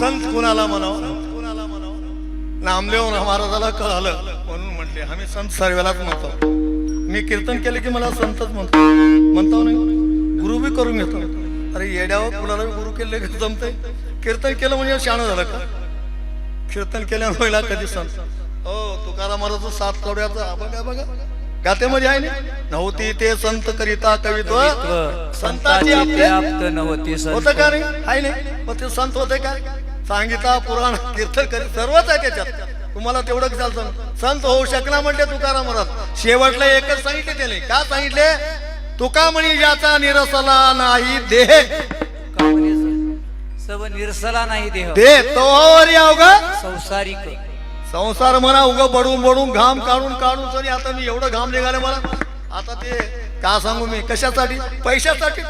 संत कुणाला म्हणावं? कुणाला म्हणावं नामदेव महाराजाला कळालं. म्हणून म्हटले आम्ही संत सर्वेलाच म्हणतो. मी कीर्तन केले की मला संतच म्हणतो. म्हणतो नाही गुरु बी करून घेतो. अरे येड्यावर कुणाला गुरु केले का जमतंय? कीर्तन केलं म्हणजे शाणं झालं का? कीर्तन केल्यामुळे व्हायला कधी संत? हो तुकाराम महाराज सात कवड्याचा बघा बघा. गातेमध्ये आहे ना? नव्हती ते संत करिता कवित्व संताची आपले आप्त नव्हती होतं का रे? आहे नाही मग ते संत होते का? सांगितला पुराण कीर्तन करी सर्वच आहे त्याच्यात. तुम्हाला तेवढं चालतं संत होऊ शकला म्हटले तुकाराम महाराज शेवटला एकच सांगितले त्याने. का सांगितले? तुका म्हणी ज्याचा निरसला नाही देह. सब निरसला नाही देह. दे तो अवघा? संसारिक. संसार म्हणा उग बडून बडून घाम काढून काढून तरी आता मी एवढं घाम निघाले मला. आता ते का सांगू मी? कशासाठी? पैशासाठी.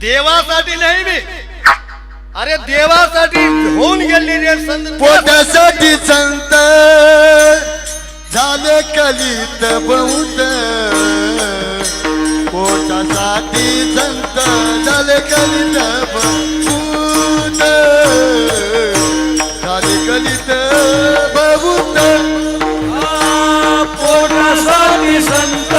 देवासाठी नाही मी. अरे देवासाठी होऊन गेलेले संत. पोटासाठी संत? झाले कलित बहुत पोटासाठी संत? झाले कलित बहुत झाले कलित बहुत पोटासाठी संत?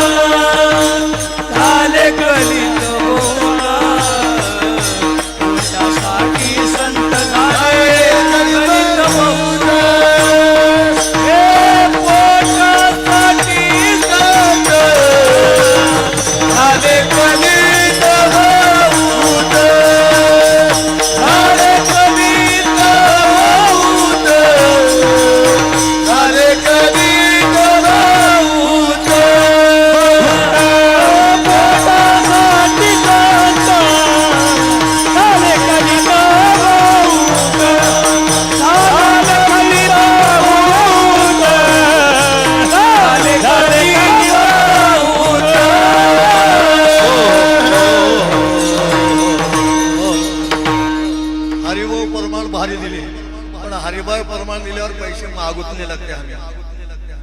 पैसे मागूत नाही लागते आम्ही.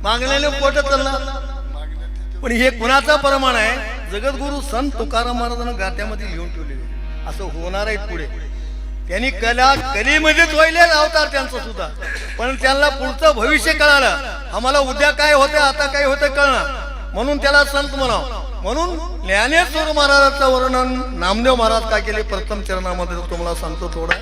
मागण्याने पोट चालणार पण हे कुणाचा प्रमाण आहे? जगद्गुरु संत तुकाराम महाराजांना गात्यामध्ये लिहून ठेवलेले. असं होणार आहे पुढे. त्यांनी कला कलेमध्येच व्हायले अवतार त्यांचं सुद्धा. पण त्यांना पुढचं भविष्य कळालं. आम्हाला उद्या काय होतं आता काय होतं कळणार. म्हणून त्याला संत म्हणावं. म्हणून ज्ञानेश्वर महाराजाचं वर्णन नामदेव महाराज काय केले? प्रथम चरणामध्ये तुम्हाला सांगतो थोडं.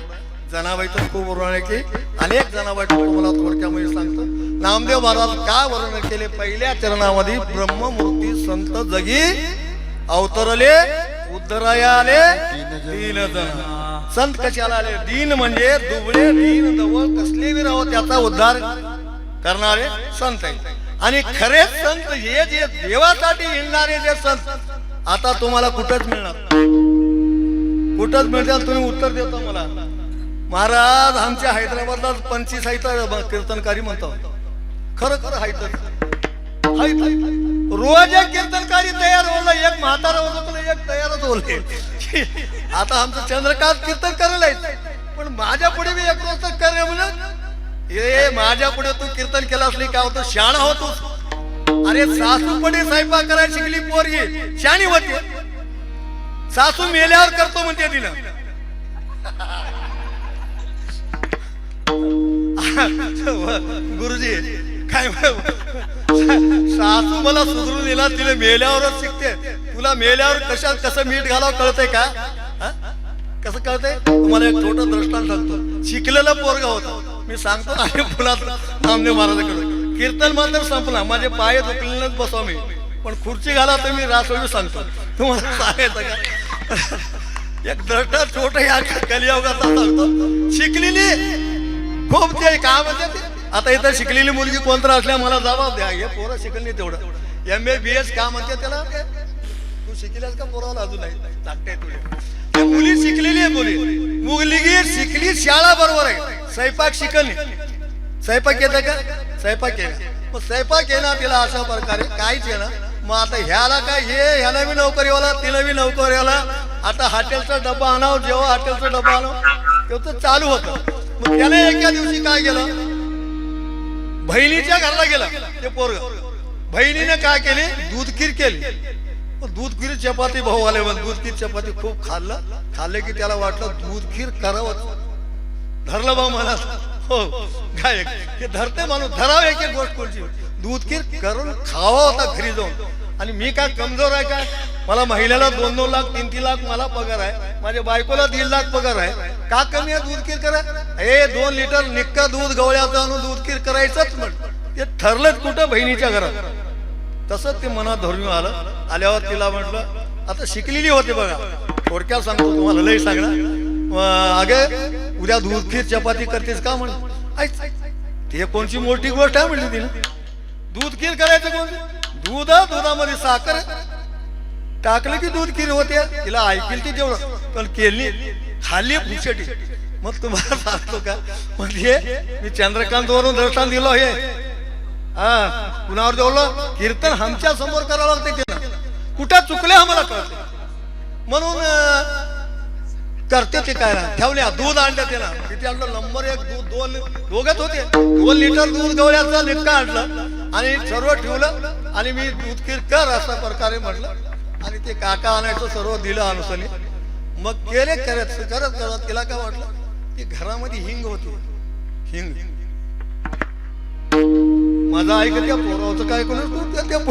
जनाबाईचं खूप वर्णन की? अनेक जनाबाई तुम्हाला थोडक्यामध्ये सांगतो. नामदेव महाराज का वर्णन केले? पहिल्या चरणामध्ये ब्रह्ममूर्ती संत जगी अवतरले उद्धराया आले दीन जण संत कशाला आले? दीन म्हणजे दुबळे दीन दवळ कसले बी राहो त्याचा उद्धार करणारे संत आणि खरे संत हे जे देवासाठी हिंडणारे जे संत आता तुम्हाला कुठंच मिळणार कुठंच मिळतात तुम्ही उत्तर देतो मला. महाराज आमच्या हैदराबादला पंचवीस आहेत कीर्तनकारी म्हणतात खरं खरं हायत रोज एक कीर्तनकारी तयार होलं एक म्हातारा होतं एक तयारच होले आता आमचं चंद्रकांत कीर्तन करायला पण माझ्या पुढे मी एक रोज करे म्हणून ए माझ्या पुढे तू कीर्तन केलं असली काय होतं? शाणा होतोस अरे सासू पुढे स्वयंपाक करायला शिकली पोरगी शाणी होती. सासू मेल्यावर करतो म्हणते तिनं. गुरुजी काय सासू मला सुधरून दिला तिने मेल्यावरच शिकते. तुला मेल्यावर कशात कसं मीठ घालावं कळतंय का? कसं कळतंय? तुम्हाला एक छोटं दृष्टांत सांगतो. शिकलेला पोरगा होता. मी सांगतो आहे फुलात नामदेव महाराजाकडे. कीर्तन मात्र संपला. माझे पाय दुखलेलंच बसवा मी. पण खुर्ची घाला तर मी रासोळी सांगतो. तुम्हाला सांगायचं का? एक दृष्टा छोट या कलियोगाचा सांगतो. शिकलेली खूप ते काय म्हणते आता इथं शिकलेली मुलगी कोणतर असल्या मला जबाब द्या. हे पोरं शिकल नाही तेवढं. एम ए बी एस का म्हणते त्याला? तू शिकल्यास का पोराला अजून नाही लागते तुझे मुली शिकलेली आहे मुली. मुलगी शिकली शाळा बरोबर आहे. स्वयंपाक शिकल स्वयंपाक येतं का? स्वयंपाक केला मग स्वयंपाक येणार तिला अशा प्रकारे. काहीच आहे ना मग आता ह्याला काय? हे ह्याला बी नोकरीवाला तिला बी नोकरीवाला आता हॉटेलचा डबा आणाव जेव्हा हॉटेलचा डबा आणाव तेव्हा चालू होतं. मग त्याला एका दिवशी काय केलं? बहिणीच्या घरला गेलं ते पोरग. बहिणीने काय केली? दूध खीर केली. मग दूध खीर चपाती भाऊ आले मग दूध खीर चपाती खूप खाल्लं. खाल्ले की त्याला वाटलं दूध खीर करावं धरलं भाऊ मला. हो काय? धरते माणूस. धराव एक एक गोष्ट कोणची? दूध खीर करून खावा होता घरी जाऊन. आणि मी काय कमजोर आहे का मला महिन्याला दोन दोन लाख तीन तीन लाख मला पगार आहे. माझ्या बायकोला दीड लाख पगार आहे. का कमी आहे दूध खीर करा हे दोन लिटर निक्क दूध गवळ्याचं आणून दूध खीर करायचंच म्हण. ते ठरलंच कुठं बहिणीच्या घरात. तसंच ते मनात धरून आलं. आल्यावर तिला म्हटलं आता शिकलेली होते बघा. थोडक्यात सांगतो तुम्हाला लय सांगणार अगे उद्या दूध खीर चपाती करतेस का म्हण. ते कोणची मोठी गोष्ट आहे? म्हणली तिने. दूध खीर करायचं कोणती? दूध दुधामध्ये साखर. टाकलं की दूध खीर होते. तिला ऐकेल ती तेवढं पण केली खाली फुशटी मग तुम्हाला सांगतो का? म्हणजे मी चंद्रकांत वरून दर्शन दिलं हे. हा कुणावर जेवलं? कीर्तन आमच्यासमोर करावं लागते ते. कुठं चुकले आम्हाला कळते म्हणून करते ते काय ठेवल्या दूध आणलं ते ना तिथे आणलं नंबर एक दूध दोन दोघच होते. दोन लिटर दूध गवळ्याचं लिटका आणलं. आणि सर्व ठेवलं आणि मी दूध कर अशा प्रकारे म्हटलं. आणि ते काका आणायचं सर्व दिलं अनुसने मग केले करत करत करत तिला काय वाटलं? की घरामध्ये हिंग होती. हिंग. माझा ऐक त्या पोरावचं काय कोण तू त्या-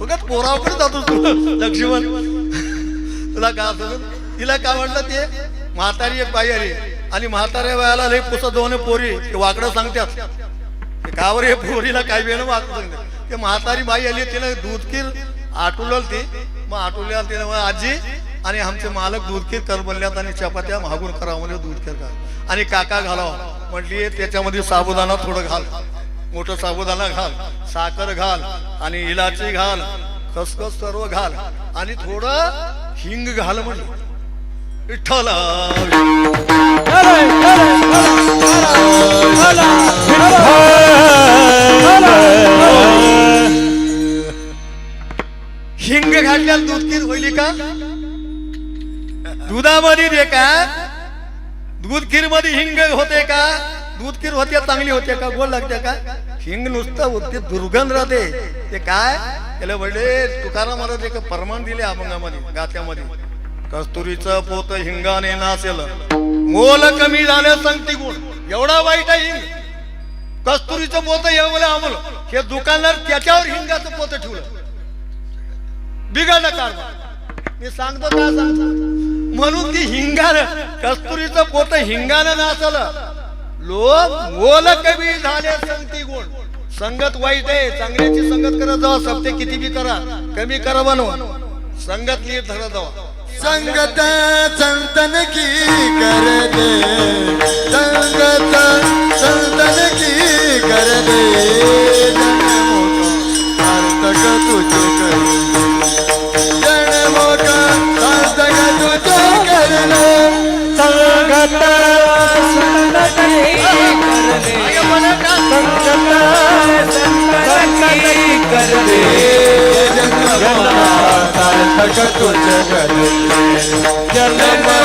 फक्त पोरावकडे जातो तू. लक्ष्मण. तुला काय असं तिला काय म्हटलं ते? म्हातारी एक बाई आली. आणि म्हाताऱ्या बायाला लई पुसत दोन पोरी. वाकडं सांगतात. कावर हे पोरीला काय वेळ वाकडं ते म्हातारी बाई आली तिला दूधकीर आटुलं ती. मग आटुल्या तिने आजी आणि आमचे मालक दूधकीर कर बनल्यात आणि चपात्या मागून करा म्हणजे दूधकीर करा. आणि काका घालाव. म्हटली त्याच्यामध्ये साबुदाणा थोडं घाल. मोठं साबुदाणा घाल. साखर घाल. आणि इलाची घाल. खसखस सर्व घाल. आणि थोडं हिंग घाल म्हटलं विठ्ठल हिंग घातल्याला दूध खीर होईल का? दुधामध्ये दे का? दूध खीरमध्ये हिंग होते का? दूध खीर होते चांगली होते का? गोड लागते का? हिंग नुसतं होते दुर्गंध राहते. ते काय? त्याला म्हणले तुकाराम महाराज एक परमान दिले अभंगामध्ये गात्यामध्ये. कस्तुरीचं पोत हिंगाने नाचेल. मोल कमी झालं संगती गुण. एवढा वाईट आहे हिंग. कस्तुरीचं पोत एवढं आमल हे दुकानदार त्याच्यावर हिंगाचं पोत ठेवलं. बिघडलं कारभार. मी सांगतो का सांगतो. म्हणून ती हिंगानं कस्तुरीचं पोत हिंगानं नाचलं. लोक मोल कमी झाले संगती गुण. संगत वाईट आहे चांगल्याची संगत करत जावा सप्ते किती बी करा कमी करा बनवा संगत नीट धरत जावा. संगत संतन की कर दे। संगत संतन की कर दे। जन मोठा सार्थक तुझे कर दे। जन मोठा सार्थक तुझे कर संगत संगत संगत कर दे। संगत मोठा सार्थक कर दे। जन्म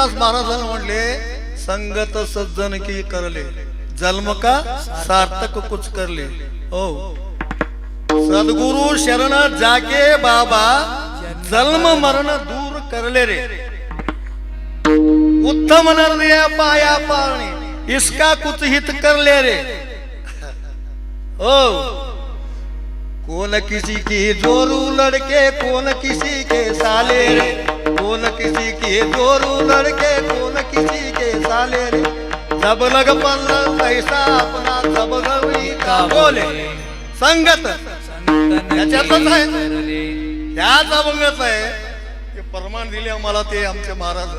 कबीरदास महाराजांना म्हणले संगत सज्जन की करले जन्म का सार्थक कुछ करले हो. सद्गुरु शरण जाके बाबा जन्म मरण दूर करले रे. उत्तम नर्या पाया पाणी इसका कुछ हित करले रे. ओ कौन किसी की जोरू लड़के कौन किसी के साले रे? कौन किसी की जोरू लड़के कौन किसी के साले रे? जब लग पल पैसा अपना जब गवी का बोले। संगत त्याच्यातच आहे त्याच अभंगच आहे ते परमान दिले आम्हाला ते आमचे महाराज.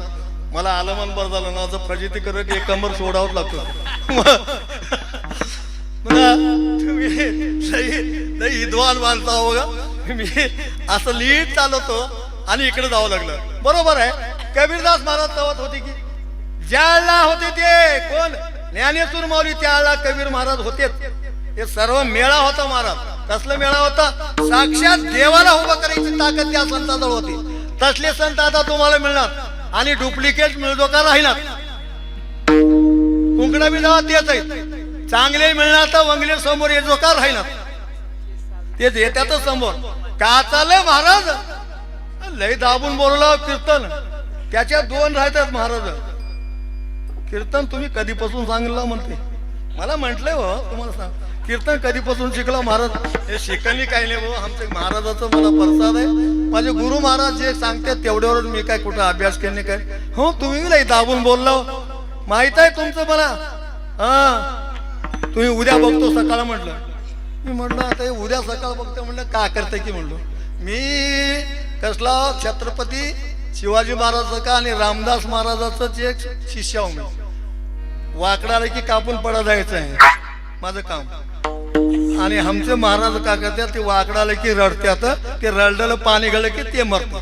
मला आलमन बरं झालं ना प्रजिती करत एक कंबर सोडावंच लागतो. विद्वान माणसा हो ग मी असं लिहित चालवतो आणि इकडे जावं लागलं. बरोबर आहे. कबीरदास महाराज चवत होते की? ज्याला होते ते. कोण? ज्ञानेश्वर माऊली त्याला कबीर महाराज होतेच हे सर्व मेळा होता महाराज. कसला मेळा होता? साक्षात देवाला उभं करायची ताकद त्या संताजवळ होती. तसले संत आता तुम्हाला मिळणार. आणि डुप्लिकेट मिळतो का राहिला कुंकडा बी जावा तेच आहे चांगले मिळणार तर वंगले समोर येतो का राहिला? तेच येत्यातच समोर. का चाललंय महाराज? लय दाबून बोलला कीर्तन. त्याच्या दोन राहतात महाराज. कीर्तन तुम्ही कधीपासून सांगितलं म्हणते? मला म्हटलंय हो तुम्हाला सांग. कीर्तन कधीपासून शिकला महाराज? हे शिकली काही नाही भाऊ आमच्या महाराजाचं मला प्रसाद आहे. माझे गुरु महाराज जे सांगतात तेवढ्यावर मी काय कुठं अभ्यास केले काय? हो तुम्ही लई दाबून बोललो हो. माहीत आहे तुमचं मला? हा. तुम्ही उद्या बघतो सकाळ म्हटलं. मी म्हटलं आता हे उद्या सकाळ बघतो म्हणलं का करते की म्हणलो. मी कसला छत्रपती शिवाजी महाराजाचं का आणि रामदास महाराजाचं एक शिष्य मी. वाकडा की कापून पडा जायचं आहे. माझं काम. आणि आमचे महाराज का करतात ते वाकडा की रडत्यात ते रडलेलं पाणी गळलं की ते मरतात.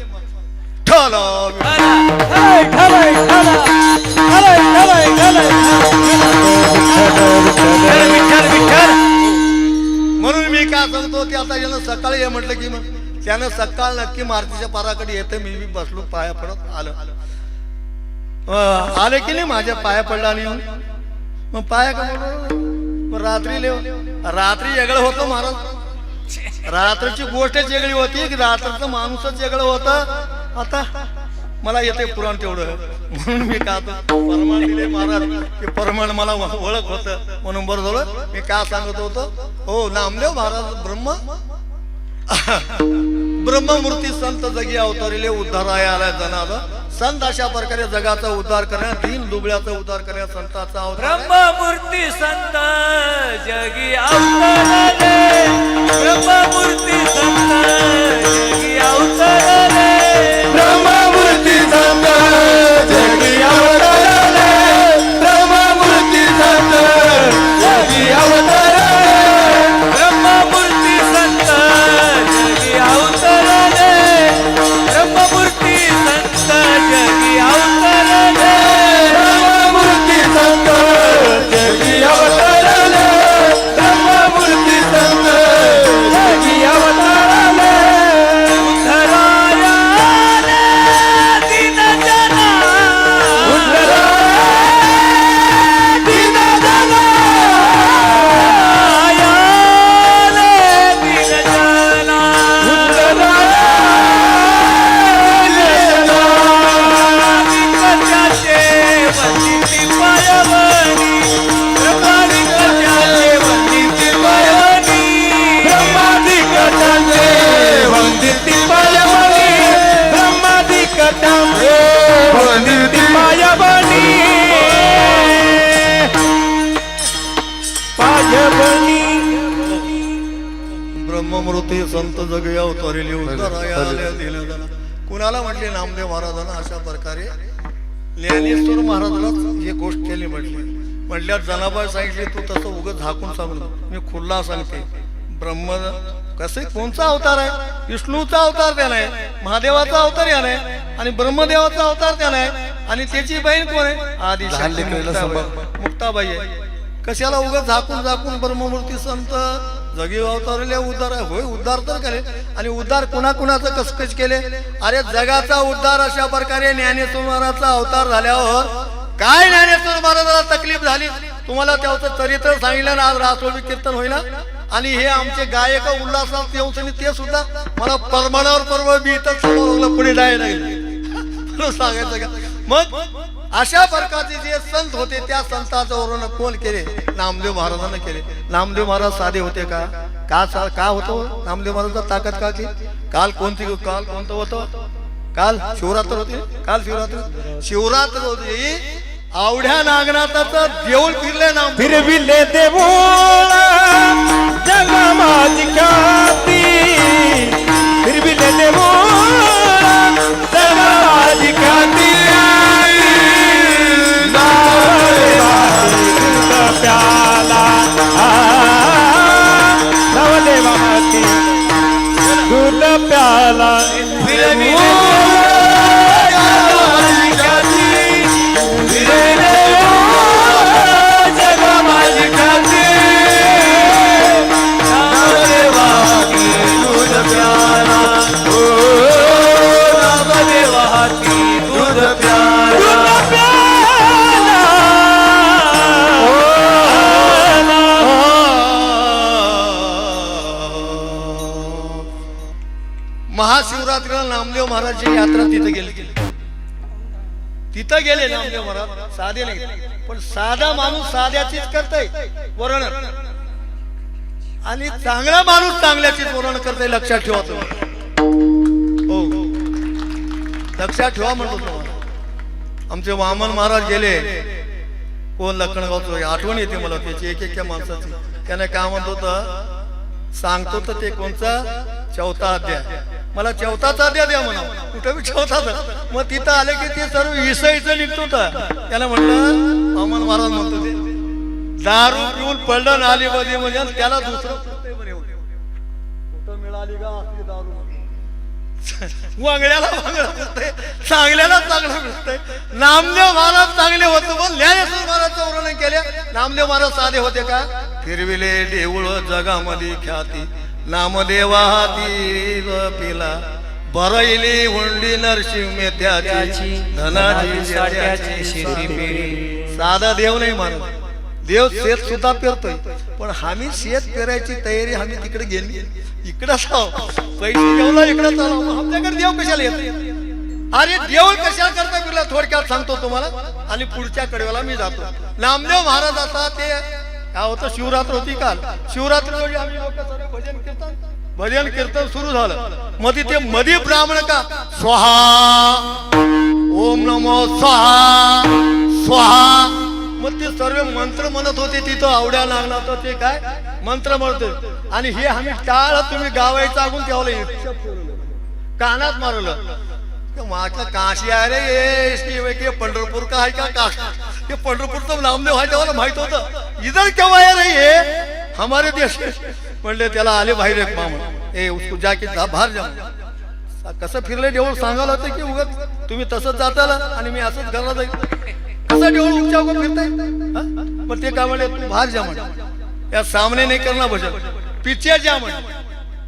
म्हणून मी काय सांगतो की आता यानं सकाळी ये म्हटलं की मग त्यानं सकाळ नक्की मारुतीच्या पाराकडे येते मी बसलो पाया पडत आलं. आलं आले की नाही माझ्या पाया पडला आणि येऊन? मग पाया का रात्री लिव रात्री वेगळं होतं महाराज. रात्रीची गोष्टच वेगळी होती की रात्रीचं माणूसच वेगळं होतं. आता मला येते पुराण तेवढं. म्हणून मी का आता परमाण दिले महाराज की परमाण मला ओळख होत. म्हणून बरं झालं मी का सांगत होतो? हो नामदेव महाराज ब्रह्म. ब्रह्ममूर्ती संत जगी अवतरिले उद्धाराय आलाय जनाला संत अशा प्रकारे जगाचा उद्धार करण्या दिन दुबळ्याचा उद्धार करण्यात संताचा अवतार ब्रह्ममूर्ती संत जगी अवतरले ब्रह्ममूर्ती संत जगी अवतरले. संत जगी अवतरिले उद्धाराय आले दिले जना कुणाला म्हटले नामदेव महाराजांना अशा प्रकारे ज्ञानेश्वर महाराजाला ही गोष्ट केली म्हटली. म्हटल्या जनाबाई सांगितले तू तसं उगत झाकून सांगू नको. मी खुल्ला सांगते ब्रह्म कसे कोणचा अवतार आहे? विष्णूचा अवतार त्याला आहे महादेवाचा अवतार याला आहे आणि ब्रह्मदेवाचा अवतार त्याला आहे आणि त्याची बहीण कोण आहे? मुक्ताबाई. मुक्ताबाई आहे. कशाला उगा झाकून झाकून ब्रह्ममूर्ती संत? जगी अवतारले उद्धार होय उद्धार तर केले. आणि उद्धार कुणा कुणाचं कसकच केले? अरे जगाचा उद्धार अशा प्रकारे ज्ञानेश्वर महाराजचा अवतार झाल्यावर काय ज्ञानेश्वर महाराजाला तकलीफ झाली? तुम्हाला त्याचं चरित्र सांगितलं ना आज रासोळी कीर्तन होईल आणि हे आमचे गायक उल्हासराव देवसनी ते सुद्धा मला परमाणावर परवा मी इथं समोर पुढे जायला सांगायचं का? मग अशा प्रकारचे जे संत होते त्या संतांचं वर्णन कोण केले? नामदेव महाराजांना केले. नामदेव महाराज साधे होते का? का सा- का होतो? नामदेव महाराजांचा ताकद का की काल कोणती काल कोणतं होतं? काल शिवरात्र होती? काल शिवरात्र? शिवरात्र होती आवड्या नागनाथाचं देऊळ फिरले नाम फिरविले देवोळ महाशिवरात्रीला नामदेव महाराजची यात्रा तिथे गेली. तिथं गेले नामदेव महाराज. साधे नाही पण साधा माणूस साध्याचीच करतय वरण. आणि चांगला माणूस चांगल्याचीच वर्णन करतय लक्षात ठेवा तुम्ही. हो. लक्षात ठेवा म्हणतो आमचे वामन महाराज गेले. कोण लखनगावचं? आठवण येते मला त्याची. एक एक माणसाची. त्याने काय म्हणत होतं? सांगतो तर ते कोणचा? चौथा अध्याय. मला चौथाचा द्या द्या म्हणा. कुठं बी चौथाचा? मग तिथं आले की ते सर्व विषयीचं निघतो त्याला म्हणलं अमन महाराज म्हणतो ते दारू पिऊन पडलं आली मध्ये म्हणजे त्याला दुसरं कुठं मिळाली का असली दारू? वांगड्याला वांगडा मिळतंय चांगल्याला चांगलं मिळतंय नामदेव महाराज चांगले होते पण ज्ञानेश्वर महाराजचं वर्णन केले. नामदेव महाराज साधे होते का? फिरविले देऊळ जगामध्ये ख्याती. नामदेवा हाती पिला. बरैली हुंडी नरसिंह मेथ्याची धनाची साठ्याची शेती पेरी. साधा देव नाही मानत. देव शेत सुद्धा पेरतोय. पण आम्ही शेत पेरायची तयारी आम्ही तिकडे गेली. इकडं पैसे इकडे मग आमच्याकडे देव कशाला येत? अरे देव कशाला करता फिरला थोडक्यात सांगतो तुम्हाला. आणि पुढच्या कडव्याला मी जातो. नामदेव महाराजाचा ते काय होतं? शिवरात्र होती काल. शिवरात्री आम्ही सर्व भजन भजन कीर्तन सुरू झालं. मग तिथे मध्ये ब्राह्मण का? स्वाहा. ओम नमो स्वाहा. स्वाहा. मग ते सर्व मंत्र म्हणत होते तिथं आवड्या लागला तर ते काय? मंत्र म्हणते. आणि हे आम्ही टाळ तुम्ही गावायचं अगून ठेवलं कानात मारलं. कि काशी आहे रे ये पंढरपूर का आहे का काश? ये पंढरपूरचं नामदेव आहे तेव्हा माहीत होतं. इधर केव्हा आहे रे ये हमारे देश म्हणले त्याला आले बाहेर एक मामा ए उसको जाके जा बाहेर जा. कसं फिरले देऊळ सांगायला होतं की उगत तुम्ही तसंच जाताला आणि मी असंच घराला जाईल. कसं देऊळ उगच्या उगत फिरताय? पण ते काय म्हणले तू बाहेर जा म्हण. या सामने नाही करणार भजन. पिच्छे जा म्हण.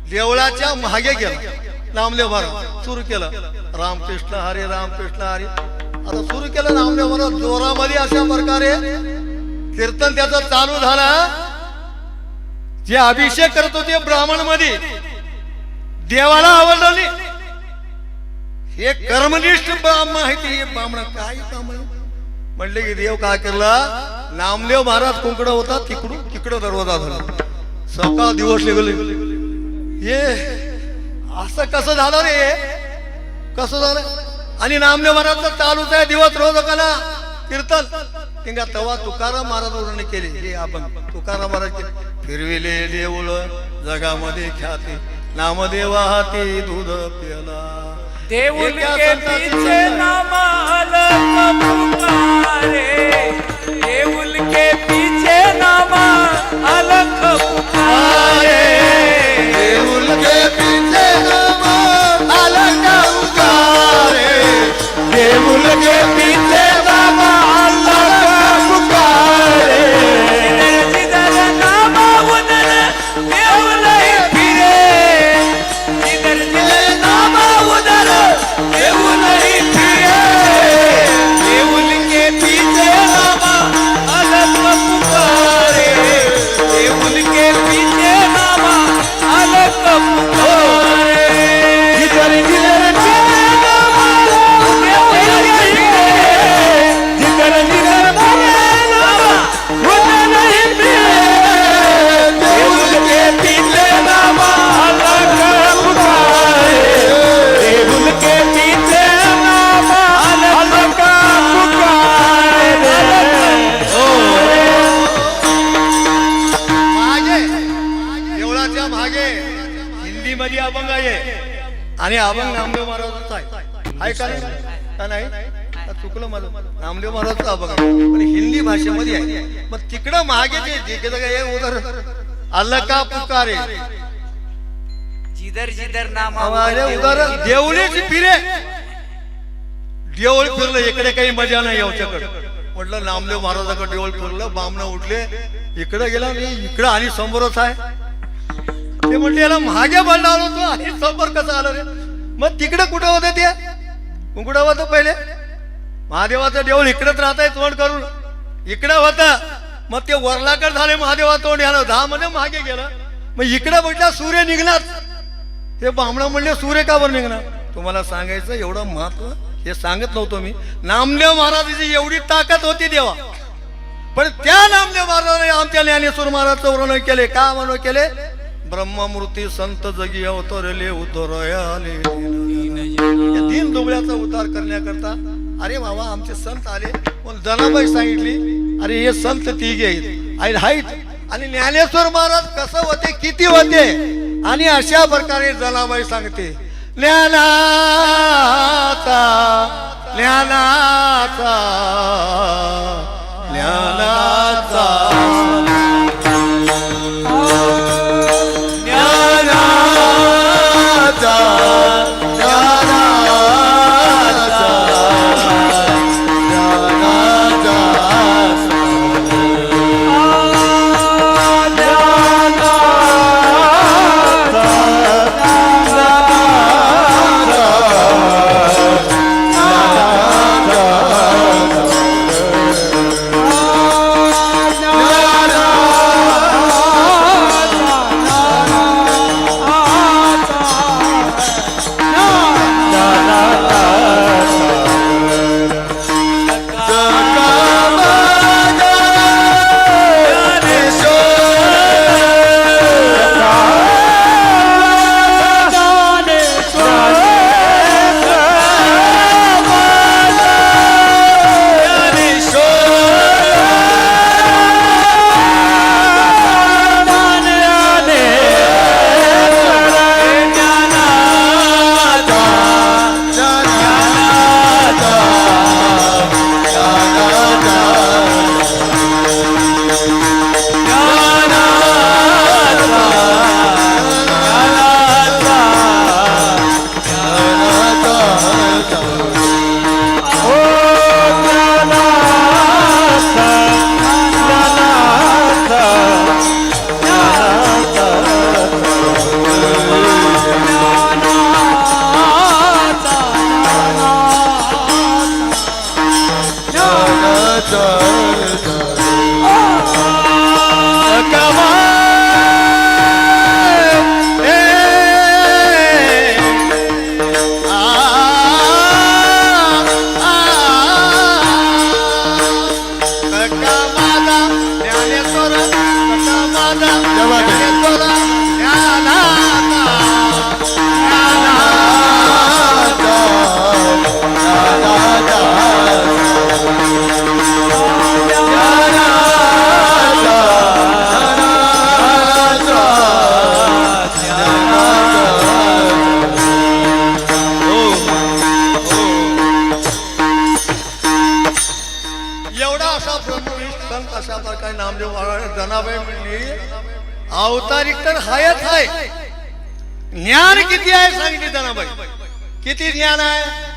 देवळाच्या मागे गेला. नामले भर सुरू केलं. रामकृष्ण हरे रामकृष्ण हरे. आता सुरू केलं नामले भर जोरामध्ये अशा प्रकारे कीर्तन त्याचं चालू झाला जे अभिषेक करत होते ब्राह्मणमध्ये देवाला आवडलं. हे कर्मनिष्ठ ब्राह्मण आहे ते ब्राह्मण. काय ब्राह्मण म्हणले की देव काय केला? नामदेव महाराज कोंकडं होता तिकडून तिकडं दरवाजा झाला सकाळ दिवस निघले. हे असं कसं झालं रे? कसं झालं? आणि नामदेव महाराज चालूच आहे दिवस रोज कला कीर्तन. तिंगा तवा तुकाराम महाराज वर्णन केले हे आपण तुकाराम महाराज. फिरविले देऊळ जगामध्ये ख्याती नामदेवा हाती दूध प्याला देऊल के पीछे? नाम अलग पुकारे देऊल के पीछे नाम अलग पुकारे देऊल के पीछे भाषेमध्ये आहे. मग तिकडं मागे जे अल्लाह का पुकारे? जिधर जिधर नाम उदर देवळीच फिरे. देवळ फिरलं इकडे काही मजा नाही याच्याकडे म्हटलं नामदेव महाराजाकडे देवळ फिरलं बामणं उठले. इकडे गेला आणि इकडं आणि समोरच आहे. ते म्हणले याला मागे बळला होतो. आणि समोर कसं आलं रे? मग तिकडे कुठं होते ते? कुठं होतं पहिले? महादेवाचं देऊळ इकडेच राहत आहे तोंड करून. इकडं होतं. मग ते वरलाकर झाले महादेवा तोंड यानं दहा मध्ये मागे गेलं. मग इकडे म्हटलं सूर्य निघणार. ते बामणा म्हणले सूर्य का बरं निघणार? तुम्हाला सांगायचं एवढं महत्त्व हे सांगत नव्हतो मी. नामदेव महाराजाची एवढी ताकद होती देवा. पण त्या नामदेव महाराजाने आमच्या ज्ञानेश्वर महाराजचं वर्णन केले. का वर्णन केले? ब्रह्ममूर्ती संत जगी अवतरले उतरयाले. या तीन दुबळ्याचा उद्धार करण्याकरता अरे बाबा आमचे संत आले. पण जनाबाई सांगितली अरे हे संत तिघे आहेत. आणि आहेत आणि ज्ञानेश्वर महाराज कसं होते किती होते? आणि अशा प्रकारे जनाबाई सांगते ज्ञानाचा ज्ञानाचा ज्ञानाचा एवढा अवतारिक तर हायच आहे ज्ञान किती आहे सांगितले जनाबाई किती ज्ञान आहे?